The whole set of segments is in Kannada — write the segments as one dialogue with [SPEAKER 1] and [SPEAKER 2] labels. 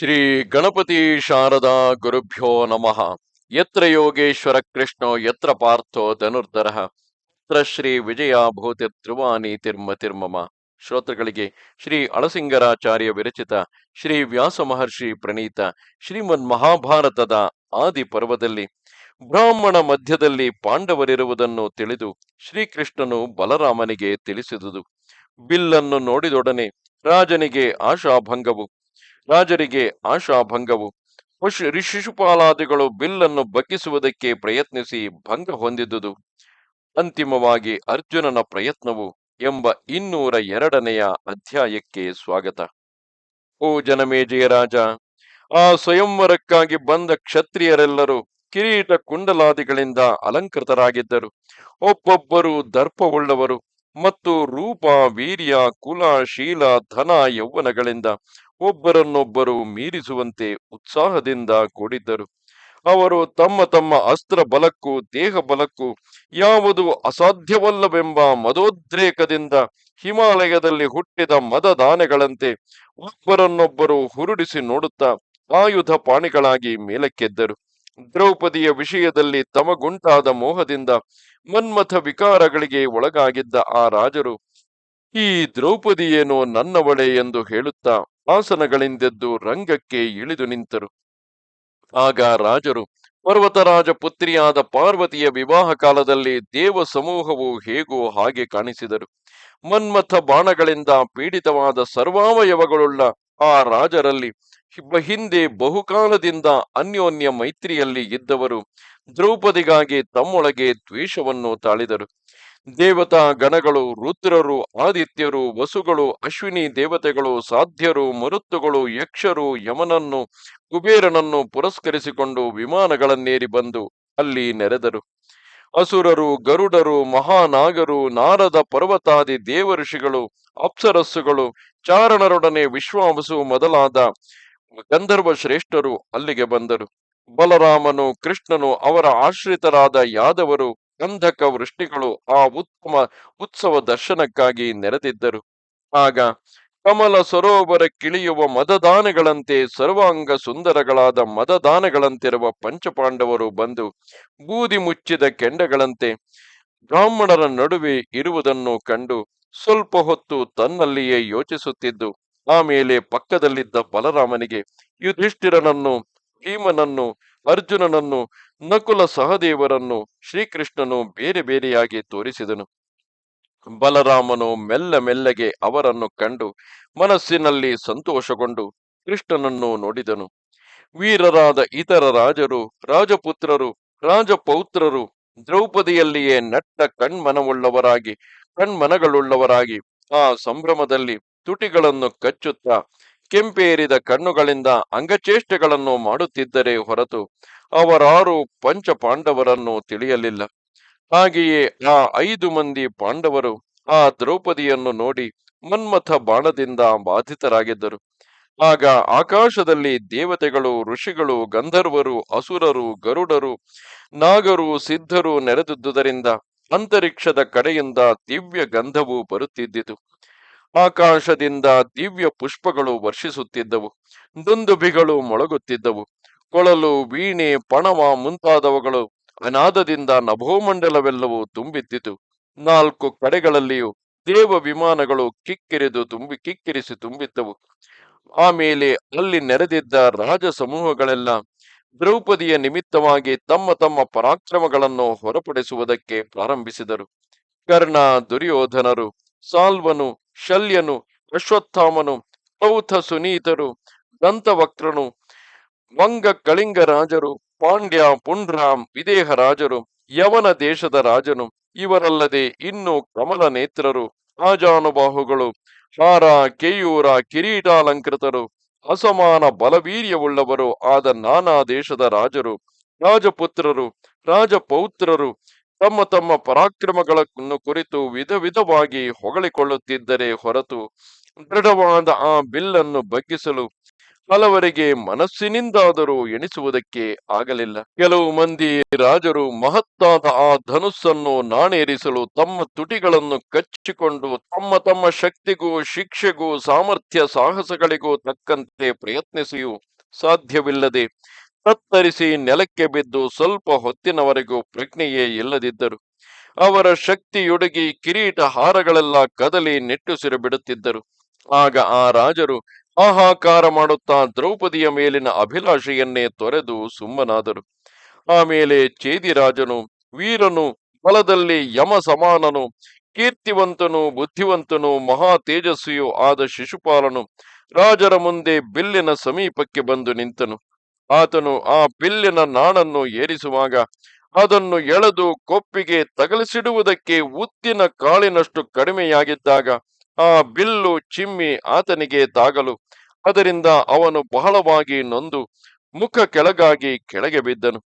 [SPEAKER 1] ಶ್ರೀ ಗಣಪತಿ ಶಾರದಾ ಗುರುಭ್ಯೋ ನಮಃ. ಯತ್ರ ಯೋಗೇಶ್ವರ ಕೃಷ್ಣೋ, ಯತ್ರ ಪಾರ್ಥೋ ಧನುರ್ಧರ. ತ್ರ ಶ್ರೀ ವಿಜಯ ಭೂತಿ ಧ್ರುವಾನಿ ತಿರ್ಮ ತಿರ್ಮಮ. ಶ್ರೋತೃಗಳಿಗೆ ಶ್ರೀ ಅಳಸಿಂಗರಾಚಾರ್ಯ ವಿರಚಿತ ಶ್ರೀ ವ್ಯಾಸ ಮಹರ್ಷಿ ಪ್ರಣೀತ ಶ್ರೀಮನ್ ಮಹಾಭಾರತದ ಆದಿ ಪರ್ವದಲ್ಲಿ ಬ್ರಾಹ್ಮಣ ಮಧ್ಯದಲ್ಲಿ ಪಾಂಡವರಿರುವುದನ್ನು ತಿಳಿದು ಶ್ರೀಕೃಷ್ಣನು ಬಲರಾಮನಿಗೆ ತಿಳಿಸಿದುದು. ಬಿಲ್ಲನ್ನು ನೋಡಿದೊಡನೆ ರಾಜನಿಗೆ ಆಶಾಭಂಗವು. ರಾಜರಿಗೆ ಆಶಾಭಂಗವು. ಶಿಶುಪಾಲಾದಿಗಳು ಬಿಲ್ಲನ್ನು ಬಗ್ಗಿಸುವುದಕ್ಕೆ ಪ್ರಯತ್ನಿಸಿ ಭಂಗ ಹೊಂದಿದುದು. ಅಂತಿಮವಾಗಿ ಅರ್ಜುನನ ಪ್ರಯತ್ನವು ಎಂಬ ಇನ್ನೂರ ಎರಡನೆಯ ಅಧ್ಯಾಯಕ್ಕೆ ಸ್ವಾಗತ. ಓ ಜನಮೇಜಯ ರಾಜ, ಆ ಸ್ವಯಂವರಕ್ಕಾಗಿ ಬಂದ ಕ್ಷತ್ರಿಯರೆಲ್ಲರೂ ಕಿರೀಟ ಕುಂಡಲಾದಿಗಳಿಂದ ಅಲಂಕೃತರಾಗಿದ್ದರು. ಒಬ್ಬೊಬ್ಬರು ದರ್ಪವುಳ್ಳವರು ಮತ್ತು ರೂಪ, ವೀರ್ಯ, ಕುಲ, ಶೀಲ, ಧನ, ಯೌವನಗಳಿಂದ ಒಬ್ಬರನ್ನೊಬ್ಬರು ಮೀರಿಸುವಂತೆ ಉತ್ಸಾಹದಿಂದ ಕೂಡಿದ್ದರು. ಅವರು ತಮ್ಮ ತಮ್ಮ ಅಸ್ತ್ರ ಬಲಕ್ಕೂ ದೇಹ ಬಲಕ್ಕೂ ಯಾವುದು ಅಸಾಧ್ಯವಲ್ಲವೆಂಬ ಮದೋದ್ರೇಕದಿಂದ ಹಿಮಾಲಯದಲ್ಲಿ ಹುಟ್ಟಿದ ಮದದಾನೆಗಳಂತೆ ಒಬ್ಬರನ್ನೊಬ್ಬರು ಹುರುಡಿಸಿ ನೋಡುತ್ತಾ ಆಯುಧ ಪಾಣಿಗಳಾಗಿ ಮೇಲಕ್ಕೆದ್ದರು. ದ್ರೌಪದಿಯ ವಿಷಯದಲ್ಲಿ ತಮಗುಂಟಾದ ಮೋಹದಿಂದ ಮನ್ಮಥ ವಿಕಾರಗಳಿಗೆ ಒಳಗಾಗಿದ್ದ ಆ ರಾಜರು ಈ ದ್ರೌಪದಿಯೇನೋ ನನ್ನವಳೆ ಎಂದು ಹೇಳುತ್ತಾ ಆಸನಗಳಿಂದೆದ್ದು ರಂಗಕ್ಕೆ ಇಳಿದು ನಿಂತರು. ಆಗ ರಾಜರು, ಪರ್ವತರಾಜ ಪುತ್ರಿಯಾದ ಪಾರ್ವತಿಯ ವಿವಾಹ ಕಾಲದಲ್ಲಿ ದೇವ ಸಮೂಹವು ಹೇಗೋ ಹಾಗೆ ಕಾಣಿಸಿದರು. ಮನ್ಮಥ ಬಾಣಗಳಿಂದ ಪೀಡಿತವಾದ ಸರ್ವಾವಯವಗಳುಳ್ಳ ಆ ರಾಜರಲ್ಲಿ ಹಿಂದೆ ಬಹುಕಾಲದಿಂದ ಅನ್ಯೋನ್ಯ ಮೈತ್ರಿಯಲ್ಲಿ ಇದ್ದವರು ದ್ರೌಪದಿಗಾಗಿ ತಮ್ಮೊಳಗೆ ದ್ವೇಷವನ್ನು ತಾಳಿದರು. ದೇವತಾ ಗಣಗಳು, ರುದ್ರರು, ಆದಿತ್ಯರು, ವಸುಗಳು, ಅಶ್ವಿನಿ ದೇವತೆಗಳು, ಸಾಧ್ಯರು, ಮರುತ್ತುಗಳು, ಯಕ್ಷರು, ಯಮನನ್ನು, ಕುಬೇರನನ್ನು ಪುರಸ್ಕರಿಸಿಕೊಂಡು ವಿಮಾನಗಳನ್ನೇರಿ ಬಂದು ಅಲ್ಲಿ ನೆರೆದರು. ಅಸುರರು, ಗರುಡರು, ಮಹಾನಾಗರು, ನಾರದ ಪರ್ವತಾದಿ ದೇವಋಷಿಗಳು, ಅಪ್ಸರಸ್ಸುಗಳು, ಚಾರಣರೊಡನೆ ವಿಶ್ವಾಂಸು ಮೊದಲಾದ ಗಂಧರ್ವ ಶ್ರೇಷ್ಠರು ಅಲ್ಲಿಗೆ ಬಂದರು. ಬಲರಾಮನು, ಕೃಷ್ಣನು ಅವರ ಆಶ್ರಿತರಾದ ಯಾದವರು ಗಂಧಕ ವೃಷ್ಟಿಗಳು ಆ ಉತ್ತಮ ಉತ್ಸವ ದರ್ಶನಕ್ಕಾಗಿ ನೆರೆದಿದ್ದರು. ಆಗ ಕಮಲ ಸರೋವರ ಕಿಳಿಯುವ ಮತದಾನಗಳಂತೆ ಸರ್ವಾಂಗ ಸುಂದರಗಳಾದ ಮದದಾನಗಳಂತಿರುವ ಪಂಚಪಾಂಡವರು ಬಂದು ಬೂದಿ ಮುಚ್ಚಿದ ಕೆಂಡಗಳಂತೆ ಬ್ರಾಹ್ಮಣರ ನಡುವೆ ಇರುವುದನ್ನು ಕಂಡು ಸ್ವಲ್ಪ ಹೊತ್ತು ತನ್ನಲ್ಲಿಯೇ ಯೋಚಿಸುತ್ತಿದ್ದು ಆಮೇಲೆ ಪಕ್ಕದಲ್ಲಿದ್ದ ಬಲರಾಮನಿಗೆ ಯುಧಿಷ್ಠಿರನನ್ನು ಭೀಮನನ್ನು, ಅರ್ಜುನನನ್ನು, ನಕುಲ ಸಹದೇವರನ್ನು, ಶ್ರೀಕೃಷ್ಣನು ಬೇರೆ ಬೇರೆಯಾಗಿ ತೋರಿಸಿದನು. ಬಲರಾಮನು ಮೆಲ್ಲ ಮೆಲ್ಲಗೆ ಅವರನ್ನು ಕಂಡು ಮನಸ್ಸಿನಲ್ಲಿ ಸಂತೋಷಗೊಂಡು ಕೃಷ್ಣನನ್ನು ನೋಡಿದನು. ವೀರರಾದ ಇತರ ರಾಜರು, ರಾಜಪುತ್ರರು, ರಾಜಪೌತ್ರರು ದ್ರೌಪದಿಯಲ್ಲಿಯೇ ನಟ್ಟ ಕಣ್ಮನವುಳ್ಳವರಾಗಿ, ಕಣ್ಮನಗಳುಳ್ಳವರಾಗಿ ಆ ಸಂಭ್ರಮದಲ್ಲಿ ತುಟಿಗಳನ್ನು ಕಚ್ಚುತ್ತಾ ಕೆಂಪೇರಿದ ಕಣ್ಣುಗಳಿಂದ ಅಂಗಚೇಷ್ಟೆಗಳನ್ನು ಮಾಡುತ್ತಿದ್ದರೆ ಹೊರತು ಅವರಾರು ಪಂಚ ಪಾಂಡವರನ್ನು ತಿಳಿಯಲಿಲ್ಲ. ಹಾಗೆಯೇ ಆ ಐದು ಮಂದಿ ಪಾಂಡವರು ಆ ದ್ರೌಪದಿಯನ್ನು ನೋಡಿ ಮನ್ಮಥ ಬಾಣದಿಂದ ಬಾಧಿತರಾಗಿದ್ದರು. ಆಗ ಆಕಾಶದಲ್ಲಿ ದೇವತೆಗಳು, ಋಷಿಗಳು, ಗಂಧರ್ವರು, ಅಸುರರು, ಗರುಡರು, ನಾಗರು, ಸಿದ್ಧರು ನೆರೆದಿದ್ದುದರಿಂದ ಅಂತರಿಕ್ಷದ ಕಡೆಯಿಂದ ದಿವ್ಯ ಗಂಧವು ಬರುತ್ತಿದ್ದಿತು. ಆಕಾಶದಿಂದ ದಿವ್ಯ ಪುಷ್ಪಗಳು ವರ್ಷಿಸುತ್ತಿದ್ದವು, ದುಂದುಬಿಗಳು ಮೊಳಗುತ್ತಿದ್ದವು, ಕೊಳಲು, ವೀಣೆ, ಪಣವ ಮುಂತಾದವುಗಳು ಅನಾದದಿಂದ ನಭೋಮಂಡಲವೆಲ್ಲವೂ ತುಂಬಿದ್ದಿತು. ನಾಲ್ಕು ಕಡೆಗಳಲ್ಲಿಯೂ ದೇವ ವಿಮಾನಗಳು ಕಿಕ್ಕಿರಿದು ತುಂಬಿ, ಕಿಕ್ಕಿರಿಸಿ ತುಂಬಿದ್ದವು. ಆಮೇಲೆ ಅಲ್ಲಿ ನೆರೆದಿದ್ದ ರಾಜ ಸಮೂಹಗಳೆಲ್ಲ ದ್ರೌಪದಿಯ ನಿಮಿತ್ತವಾಗಿ ತಮ್ಮ ತಮ್ಮ ಪರಾಕ್ರಮಗಳನ್ನು ಹೊರಪಡಿಸುವುದಕ್ಕೆ ಪ್ರಾರಂಭಿಸಿದರು. ಕರ್ಣ, ದುರ್ಯೋಧನರು, ಸಾಲ್ವನು ಶಲ್ಯನು, ಅಶ್ವತ್ಥಾಮನು ಪ್ರೌಥ ಸುನೀತರು, ದಂತವಕ್ರನು, ವಂಗ ಕಳಿಂಗ ರಾಜರು ಪಾಂಡ್ಯ ಪುಂಡ್ರಾಮ್ ವಿದೇಹ ರಾಜರು ಯವನ ದೇಶದ ರಾಜನು, ಇವರಲ್ಲದೆ ಇನ್ನು ಕಮಲ ನೇತ್ರರು ಆಜಾನುಬಾಹುಗಳು ಹಾರ, ಕೇಯೂರ, ಕಿರೀಟಾಲಂಕೃತರು, ಅಸಮಾನ ಬಲವೀರ್ಯವುಳ್ಳವರು ಆದ ನಾನಾ ದೇಶದ ರಾಜರು, ರಾಜಪುತ್ರರು, ರಾಜಪೌತ್ರರು ತಮ್ಮ ತಮ್ಮ ಪರಾಕ್ರಮಗಳನ್ನು ಕುರಿತು ವಿಧ ವಿಧವಾಗಿ ಹೊಗಳಿಕೊಳ್ಳುತ್ತಿದ್ದರೆ ಹೊರತು ದೃಢವಾದ ಆ ಬಿಲ್ಲನ್ನು ಬಗ್ಗಿಸಲು ಹಲವರಿಗೆ ಮನಸ್ಸಿನಿಂದಾದರೂ ಎಣಿಸುವುದಕ್ಕೆ ಆಗಲಿಲ್ಲ. ಕೆಲವು ಮಂದಿ ರಾಜರು ಮಹತ್ತಾದ ಆ ಧನುಸ್ಸನ್ನು ನಾಣೇರಿಸಲು ತಮ್ಮ ತುಟಿಗಳನ್ನು ಕಚ್ಚಿಕೊಂಡು ತಮ್ಮ ತಮ್ಮ ಶಕ್ತಿಗೂ, ಶಿಕ್ಷೆಗೂ, ಸಾಮರ್ಥ್ಯ, ಸಾಹಸಗಳಿಗೂ ತಕ್ಕಂತೆ ಪ್ರಯತ್ನಿಸಿಯೂ ಸಾಧ್ಯವಿಲ್ಲದೆ ತತ್ತರಿಸಿ ನೆಲಕ್ಕೆ ಬಿದ್ದು ಸ್ವಲ್ಪ ಹೊತ್ತಿನವರೆಗೂ ಪ್ರಜ್ಞೆಯೇ ಇಲ್ಲದಿದ್ದರು. ಅವರ ಶಕ್ತಿಯೊಡಗಿ ಕಿರೀಟ ಹಾರಗಳೆಲ್ಲ ಕದಲಿ ನೆಟ್ಟುಸಿರು ಬಿಡುತ್ತಿದ್ದರು ಆಗ ಆ ರಾಜರು ಆಹಾಕಾರ ಮಾಡುತ್ತಾ ದ್ರೌಪದಿಯ ಮೇಲಿನ ಅಭಿಲಾಷೆಯನ್ನೇ ತೊರೆದು ಸುಮ್ಮನಾದರು. ಆಮೇಲೆ ಚೇದಿರಾಜನು, ವೀರನು, ಬಲದಲ್ಲಿ ಯಮ ಸಮಾನನು ಕೀರ್ತಿವಂತನು, ಬುದ್ಧಿವಂತನು ಮಹಾ ತೇಜಸ್ವಿಯೂ ಆದ ಶಿಶುಪಾಲನು ರಾಜರ ಮುಂದೆ ಬಿಲ್ಲಿನ ಸಮೀಪಕ್ಕೆ ಬಂದು ನಿಂತನು. ಆತನು ಆ ಬಿಲ್ಲಿನ ನಾಣನ್ನು ಏರಿಸುವಾಗ ಅದನ್ನು ಎಳೆದು ಕೊಪ್ಪಿಗೆ ತಗಲಿಸಿಡುವುದಕ್ಕೆ ಉದ್ದಿನ ಕಾಳಿನಷ್ಟು ಕಡಿಮೆಯಾಗಿದ್ದಾಗ ಆ ಬಿಲ್ಲು ಚಿಮ್ಮಿ ಆತನಿಗೆ ತಾಗಲು ಅದರಿಂದ ಅವನು ಬಹಳವಾಗಿ ನೊಂದು, ಮುಖ ಕೆಳಗಾಗಿ ಕೆಳಗೆ ಬಿದ್ದನು.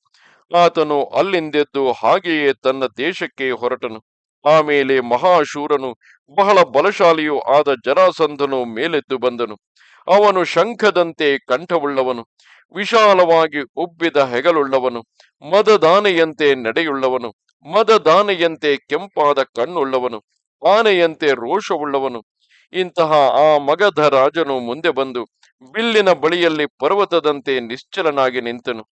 [SPEAKER 1] ಆತನು ಅಲ್ಲಿಂದೆದ್ದು ಹಾಗೆಯೇ ತನ್ನ ದೇಶಕ್ಕೆ ಹೊರಟನು. ಆಮೇಲೆ ಮಹಾಶೂರನು, ಬಹಳ ಬಲಶಾಲಿಯೂ ಆದ ಜರಾಸಂಧನು ಮೇಲೆದ್ದು ಬಂದನು. ಅವನು ಶಂಖದಂತೆ ಕಂಠವುಳ್ಳವನು. ವಿಶಾಲವಾಗಿ ಉಬ್ಬಿದ ಹೆಗಲುಳ್ಳವನು, ಮದದಾನೆಯಂತೆ ನಡೆಯುಳ್ಳವನು, ಮದದಾನೆಯಂತೆ ಕೆಂಪಾದ ಕಣ್ಣುಳ್ಳವನು, ಆನೆಯಂತೆ ರೋಷವುಳ್ಳವನು. ಇಂತಹ ಆ ಮಗಧ ರಾಜನು ಮುಂದೆ ಬಂದು ಬಿಲ್ಲಿನ ಬಳಿಯಲ್ಲಿ ಪರ್ವತದಂತೆ ನಿಶ್ಚಲನಾಗಿ ನಿಂತನು.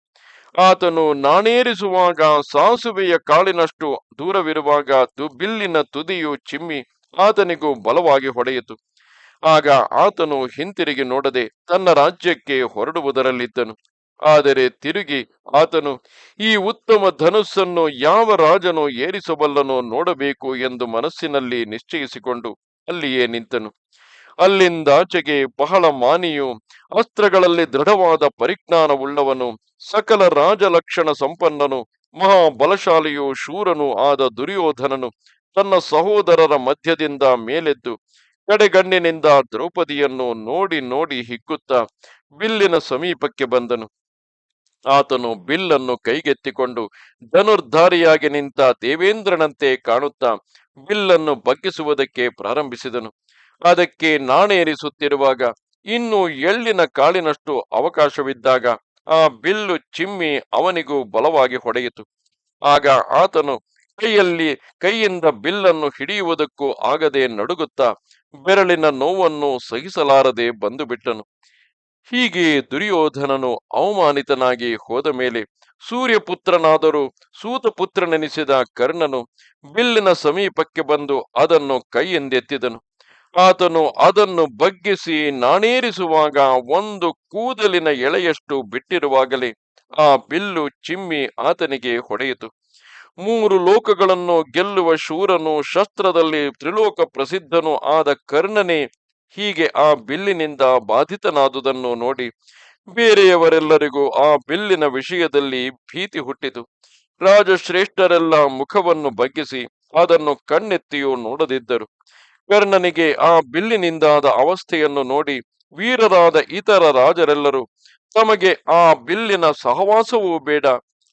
[SPEAKER 1] ಆತನು ನಾಣೇರಿಸುವಾಗ ಸಾಸುವೆಯ ಕಾಳಿನಷ್ಟು ದೂರವಿರುವಾಗ ಬಿಲ್ಲಿನ ತುದಿಯು ಚಿಮ್ಮಿ ಆತನಿಗೂ ಬಲವಾಗಿ ಹೊಡೆಯಿತು. ಆಗ ಆತನು ಹಿಂತಿರುಗಿ ನೋಡದೆ ತನ್ನ ರಾಜ್ಯಕ್ಕೆ ಹೊರಡುವುದರಲ್ಲಿದ್ದನು. ಆದರೆ ತಿರುಗಿ ಆತನು, ಈ ಉತ್ತಮ ಧನುಸ್ಸನ್ನು ಯಾವ ರಾಜನು ಏರಿಸಬಲ್ಲನೋ ನೋಡಬೇಕು ಎಂದು ಮನಸ್ಸಿನಲ್ಲಿ ನಿಶ್ಚಯಿಸಿಕೊಂಡು ಅಲ್ಲಿಯೇ ನಿಂತನು. ಅಲ್ಲಿಂದಾಚೆಗೆ ಬಹಳ ಮಾನಿಯು, ಅಸ್ತ್ರಗಳಲ್ಲಿ ದೃಢವಾದ ಪರಿಜ್ಞಾನವುಳ್ಳವನು, ಸಕಲ ರಾಜಲಕ್ಷಣ ಸಂಪನ್ನನು, ಮಹಾಬಲಶಾಲಿಯು ಶೂರನು ಆದ ದುರ್ಯೋಧನನು ತನ್ನ ಸಹೋದರರ ಮಧ್ಯದಿಂದ ಮೇಲೆದ್ದು ಕಡೆಗಣ್ಣಿನಿಂದ ದ್ರೌಪದಿಯನ್ನು ನೋಡಿ ನೋಡಿ ಹಿಗ್ಗುತ್ತಾ ಬಿಲ್ಲಿನ ಸಮೀಪಕ್ಕೆ ಬಂದನು. ಆತನು ಬಿಲ್ಲನ್ನು ಕೈಗೆತ್ತಿಕೊಂಡು ಧನುರ್ಧಾರಿಯಾಗಿ ನಿಂತ ದೇವೇಂದ್ರನಂತೆ ಕಾಣುತ್ತಾ ಬಿಲ್ಲನ್ನು ಬಗ್ಗಿಸುವುದಕ್ಕೆ ಪ್ರಾರಂಭಿಸಿದನು. ಅದಕ್ಕೆ ನಾಣೇರಿಸುತ್ತಿರುವಾಗ ಇನ್ನು ಎಳ್ಳಿನ ಕಾಳಿನಷ್ಟು ಅವಕಾಶವಿದ್ದಾಗ ಆ ಬಿಲ್ಲು ಚಿಮ್ಮಿ ಅವನಿಗೂ ಬಲವಾಗಿ ಹೊಡೆಯಿತು. ಆಗ ಆತನು ಕೈಯಲ್ಲಿ ಕೈಯಿಂದ ಬಿಲ್ಲನ್ನು ಹಿಡಿಯುವುದಕ್ಕೂ ಆಗದೆ ನಡುಗುತ್ತಾ ಬೆರಳಿನ ನೋವನ್ನು ಸಹಿಸಲಾರದೆ ಬಂದು ಬಿಟ್ಟನು ಹೀಗೆ ದುರ್ಯೋಧನನು ಅವಮಾನಿತನಾಗಿ ಹೋದ ಮೇಲೆ ಸೂರ್ಯಪುತ್ರನಾದರೂ ಸೂತಪುತ್ರನೆನಿಸಿದ ಕರ್ಣನು ಬಿಲ್ಲಿನ ಸಮೀಪಕ್ಕೆ ಬಂದು ಅದನ್ನು ಕೈಯಿಂದೆತ್ತಿದನು. ಆತನು ಅದನ್ನು ಬಗ್ಗಿಸಿ ನಾಣೇರಿಸುವಾಗ ಒಂದು ಕೂದಲಿನ ಎಳೆಯಷ್ಟು ಬಿಟ್ಟಿರುವಾಗಲೇ ಆ ಬಿಲ್ಲು ಚಿಮ್ಮಿ ಆತನಿಗೆ ಹೊಡೆಯಿತು. ಮೂರು ಲೋಕಗಳನ್ನು ಗೆಲ್ಲುವ ಶೂರನು ಶಸ್ತ್ರದಲ್ಲಿ ತ್ರಿಲೋಕ ಪ್ರಸಿದ್ಧನು ಆದ ಕರ್ಣನೇ ಹೀಗೆ ಆ ಬಿಲ್ಲಿನಿಂದ ಬಾಧಿತನಾದುದನ್ನು ನೋಡಿ ಬೇರೆಯವರೆಲ್ಲರಿಗೂ ಆ ಬಿಲ್ಲಿನ ವಿಷಯದಲ್ಲಿ ಭೀತಿ ಹುಟ್ಟಿತು. ರಾಜಶ್ರೇಷ್ಠರೆಲ್ಲ ಮುಖವನ್ನು ಬಗ್ಗಿಸಿ ಅದನ್ನು ಕಣ್ಣೆತ್ತಿಯೂ ನೋಡದಿದ್ದರು. ಕರ್ಣನಿಗೆ ಆ ಬಿಲ್ಲಿನಿಂದಾದ ಅವಸ್ಥೆಯನ್ನು ನೋಡಿ ವೀರರಾದ ಇತರ ರಾಜರೆಲ್ಲರೂ, ತಮಗೆ ಆ ಬಿಲ್ಲಿನ ಸಹವಾಸವೂ ಬೇಡ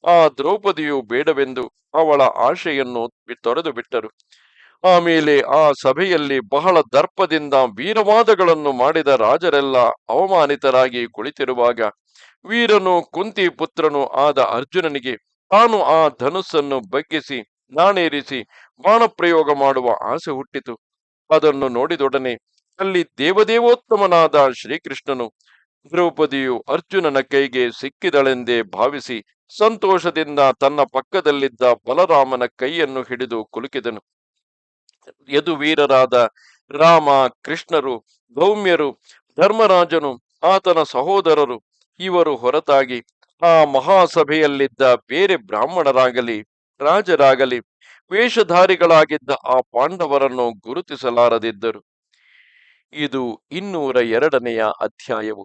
[SPEAKER 1] ಆ ದ್ರೌಪದಿಯು ಬೇಡವೆಂದು ಅವಳ ಆಶೆಯನ್ನು ತೊರೆದು ಬಿಟ್ಟರು. ಆಮೇಲೆ ಆ ಸಭೆಯಲ್ಲಿ ಬಹಳ ದರ್ಪದಿಂದ ವೀರವಾದಗಳನ್ನು ಮಾಡಿದ ರಾಜರೆಲ್ಲ ಅವಮಾನಿತರಾಗಿ ಕುಳಿತಿರುವಾಗ ವೀರನು ಕುಂತಿ ಪುತ್ರನು ಆದ ಅರ್ಜುನನಿಗೆ, ತಾನು ಆ ಧನುಸ್ಸನ್ನು ಬಗ್ಗಿಸಿ, ನಾಣೇರಿಸಿ ಬಾಣಪ್ರಯೋಗ ಮಾಡುವ ಆಸೆ ಹುಟ್ಟಿತು. ಅದನ್ನು ನೋಡಿದೊಡನೆ ಅಲ್ಲಿ ದೇವದೇವೋತ್ತಮನಾದ ಶ್ರೀಕೃಷ್ಣನು ದ್ರೌಪದಿಯು ಅರ್ಜುನನ ಕೈಗೆ ಸಿಕ್ಕಿದಳೆಂದೇ ಭಾವಿಸಿ ಸಂತೋಷದಿಂದ ತನ್ನ ಪಕ್ಕದಲ್ಲಿದ್ದ ಬಲರಾಮನ ಕೈಯನ್ನು ಹಿಡಿದು ಕುಲುಕಿದನು. ಯದುವೀರರಾದ ರಾಮ, ಕೃಷ್ಣರು, ಗೌಮ್ಯರು, ಧರ್ಮರಾಜನು, ಆತನ ಸಹೋದರರು ಇವರು ಹೊರತಾಗಿ ಆ ಮಹಾಸಭೆಯಲ್ಲಿದ್ದ ಬೇರೆ ಬ್ರಾಹ್ಮಣರಾಗಲಿ, ರಾಜರಾಗಲಿ, ವೇಷಧಾರಿಗಳಾಗಿದ್ದ ಆ ಪಾಂಡವರನ್ನು ಗುರುತಿಸಲಾರದಿದ್ದರು. ಇದು ಇನ್ನೂರ ಎರಡನೆಯ ಅಧ್ಯಾಯವು.